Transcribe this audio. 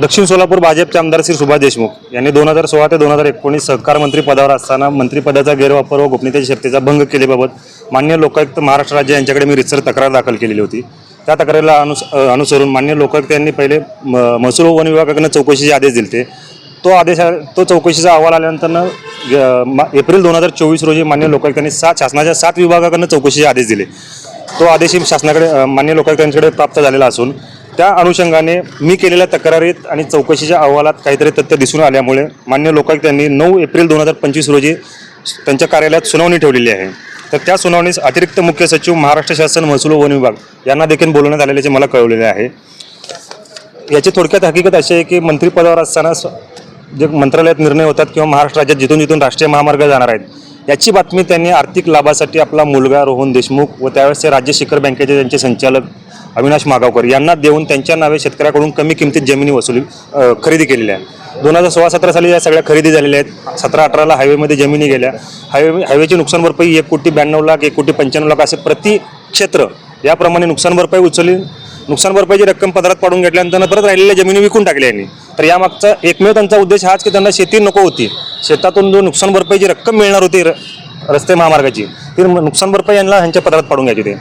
दक्षिण सोलापूर भाजपचे आमदार श्री सुभाष देशमुख यांनी दोन हजार सोळा ते दोन हजार एकोणीस सहकार मंत्री पदावर असताना मंत्रिपदाचा गैरवापर व गोपनीयतेच्या शक्तीचा भंग केल्याबाबत मान्य लोकायुक्त महाराष्ट्र राज्य यांच्याकडे मी रितसर तक्रार दाखल केलेली होती. त्या तक्रारीला अनुस अनुसरून मान्य लोकायुक्त यांनी पहिले म- महसूल व वन विभागाकडनं चौकशीचे आदेश दिले तो आदेश तो चौकशीचा अहवाल आल्यानंतर एप्रिल दोन हजार चोवीस रोजी मान्य लोकायुक्तांनी सात शासनाच्या सात विभागाकडनं चौकशीचे आदेश दिले. तो आदेशही शासनाकडे मान्य मान्य लोकायुक्तांकडे प्राप्त झालेला असून त्या अनुषंगाने मी केलेल्या तक्रारीत आणि चौकशीच्या अहवालात काहीतरी तथ्य दिसून आल्यामुळे मान्य लोकायुक्तांनी नऊ एप्रिल दोन हजार पंचवीस रोजी त्यांच्या कार्यालयात सुनावणी ठेवलेली आहे. तर त्या सुनावणीस अतिरिक्त मुख्य सचिव महाराष्ट्र शासन महसूल वन विभाग यांना देखील बोलवण्यात आलेल्याचे मला कळवलेले आहे. याची थोडक्यात हकीकत अशी आहे की मंत्रिपदावर असताना जे मंत्रालयात निर्णय होतात किंवा महाराष्ट्र राज्यात जिथून जिथून राष्ट्रीय महामार्ग जाणार आहेत याची बातमी त्यांनी आर्थिक लाभासाठी आपला मुलगा रोहन देशमुख व त्यावेळेस राज्य शिखर बँकेचे त्यांचे संचालक अविनाश मागावकर यांना देऊन त्यांच्या नावे शेतकऱ्याकडून कमी किमतीत जमिनी वसुली खरेदी केलेल्या आहे. दोन हजार सोळा सतरा साली या सगळ्या खरेदी झालेल्या आहेत. सतरा अठराला हायवेमध्ये जमिनी गेल्या. हायवे हायवेची नुकसान भरपाई एक कोटी ब्याण्णव लाख एक कोटी पंच्याण्णव लाख असे प्रति क्षेत्र याप्रमाणे नुकसान भरपाई उचलली. नुकसान भरपाईची रक्कम पदरात पाडून घेतल्यानंतर परत राहिलेल्या जमिनी विकून टाकल्या यांनी. तर यामागचा एकमेव त्यांचा उद्देश हाच की त्यांना शेती नको होती. शेतातून जो नुकसान भरपाईची रक्कम मिळणार होती र- रस्ते महामार्गाची ती नुकसान भरपाई यांना ह्यांच्या पदरात पाडून घ्यायची होती.